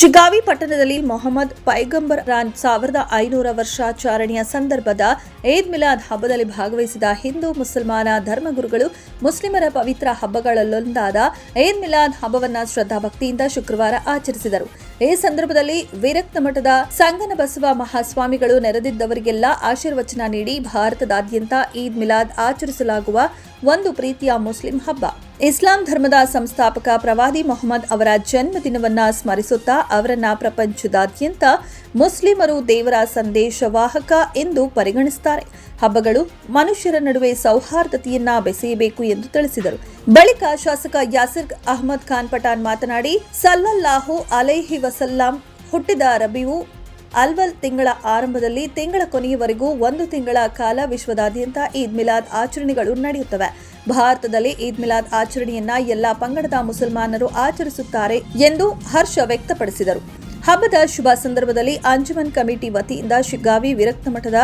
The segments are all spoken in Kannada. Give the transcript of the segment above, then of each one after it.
ಶಿಗಾವಿ ಪಟ್ಟಣದಲ್ಲಿ ಮೊಹಮ್ಮದ್ ಪೈಗಂಬರ್ ರಾನ್ ಸಾವಿರದ ಐನೂರ ವರ್ಷಾಚರಣೆಯ ಸಂದರ್ಭದ ಏದ್ ಮಿಲಾದ್ ಹಬ್ಬದಲ್ಲಿ ಭಾಗವಹಿಸಿದ ಹಿಂದೂ ಮುಸಲ್ಮಾನ ಧರ್ಮಗುರುಗಳು ಮುಸ್ಲಿಮರ ಪವಿತ್ರ ಹಬ್ಬಗಳಲ್ಲೊಂದಾದ ಈದ್ ಮಿಲಾದ್ ಹಬ್ಬವನ್ನು ಶ್ರದ್ಧಾಭಕ್ತಿಯಿಂದ ಶುಕ್ರವಾರ ಆಚರಿಸಿದರು. ಈ ಸಂದರ್ಭದಲ್ಲಿ ವಿರಕ್ತ ಮಠದ ಸಂಗನ ಬಸವ ಮಹಾಸ್ವಾಮಿಗಳು ನೆರೆದಿದ್ದವರಿಗೆಲ್ಲ ಆಶೀರ್ವಚನ ನೀಡಿ ಭಾರತದಾದ್ಯಂತ ಈದ್ ಮಿಲಾದ್ ಆಚರಿಸಲಾಗುವ ಒಂದು ಪ್ರೀತಿಯ ಮುಸ್ಲಿಂ ಹಬ್ಬ. ಇಸ್ಲಾಂ ಧರ್ಮದ ಸಂಸ್ಥಾಪಕ ಪ್ರವಾದಿ ಮೊಹಮ್ಮದ್ ಅವರ ಜನ್ಮದಿನವನ್ನ ಸ್ಮರಿಸುತ್ತಾ ಅವರನ್ನ ಪ್ರಪಂಚದಾದ್ಯಂತ ಮುಸ್ಲಿಮರು ದೇವರ ಸಂದೇಶವಾಹಕ ಎಂದು ಪರಿಗಣಿಸುತ್ತಾರೆ. ಹಬ್ಬಗಳು ಮನುಷ್ಯರ ನಡುವೆ ಸೌಹಾರ್ದತೆಯನ್ನ ಬೆಸೆಯಬೇಕು ಎಂದು ತಿಳಿಸಿದರು. ಬಳಿಕ ಶಾಸಕ ಯಾಸಿರ್ ಅಹಮದ್ ಖಾನ್ ಪಠಾಣ್ ಮಾತನಾಡಿ, ಸಲ್ಲಲ್ಲಾಹು ಅಲೈಹಿ ವಸಲ್ಲಾಂ ಹುಟ್ಟಿದ ರಬಿಯು ಅಲ್ವಲ್ ತಿಂಗಳ ಆರಂಭದಲ್ಲಿ ತಿಂಗಳ ಕೊನೆಯವರೆಗೂ ಒಂದು ತಿಂಗಳ ಕಾಲ ವಿಶ್ವದಾದ್ಯಂತ ಈದ್ ಮಿಲಾದ್ ಆಚರಣೆಗಳು ನಡೆಯುತ್ತವೆ. ಭಾರತದಲ್ಲಿ ಈದ್ ಮಿಲಾದ್ ಆಚರಣೆಯನ್ನ ಎಲ್ಲಾ ಪಂಗಡದ ಮುಸಲ್ಮಾನರು ಆಚರಿಸುತ್ತಾರೆ ಎಂದು ಹರ್ಷ ವ್ಯಕ್ತಪಡಿಸಿದರು. ಹಬ್ಬದ ಶುಭ ಸಂದರ್ಭದಲ್ಲಿ ಅಂಜುಮನ್ ಕಮಿಟಿ ವತಿಯಿಂದ ಶಿಗ್ಗಾವಿ ವಿರಕ್ತ ಮಠದ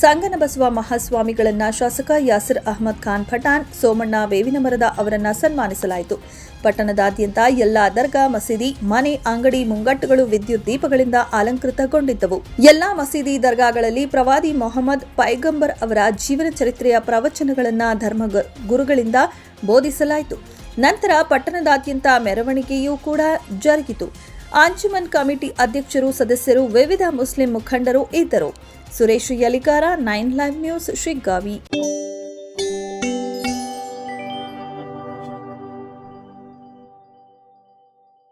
ಸಂಗನಬಸವ ಮಹಾಸ್ವಾಮಿಗಳನ್ನ ಶಾಸಕ ಯಾಸಿರ್ ಅಹಮದ್ ಖಾನ್ ಪಠಾಣ್, ಸೋಮಣ್ಣ ಬೇವಿನಮರದ ಅವರನ್ನ ಸನ್ಮಾನಿಸಲಾಯಿತು. ಪಟ್ಟಣದಾದ್ಯಂತ ಎಲ್ಲಾ ದರ್ಗಾ, ಮಸೀದಿ, ಮನೆ, ಅಂಗಡಿ, ಮುಂಗಟ್ಟುಗಳು, ವಿದ್ಯುತ್ ದೀಪಗಳಿಂದ ಅಲಂಕೃತಗೊಂಡಿದ್ದವು. ಎಲ್ಲಾ ಮಸೀದಿ ದರ್ಗಾಗಳಲ್ಲಿ ಪ್ರವಾದಿ ಮೊಹಮ್ಮದ್ ಪೈಗಂಬರ್ ಅವರ ಜೀವನ ಚರಿತ್ರೆಯ ಪ್ರವಚನಗಳನ್ನ ಧರ್ಮ ಗುರುಗಳಿಂದ ಬೋಧಿಸಲಾಯಿತು. ನಂತರ ಪಟ್ಟಣದಾದ್ಯಂತ ಮೆರವಣಿಗೆಯೂ ಕೂಡ ಜರುಗಿತು. ಅಂಜುಮನ್ ಕಮಿಟಿ ಅಧ್ಯಕ್ಷರು ಸದಸ್ಯರು ವಿವಿಧ ಮುಸ್ಲಿಂ ಮುಖಂಡರು ಇದ್ದರು. Suresh Yaligar nine live news Shiggavi.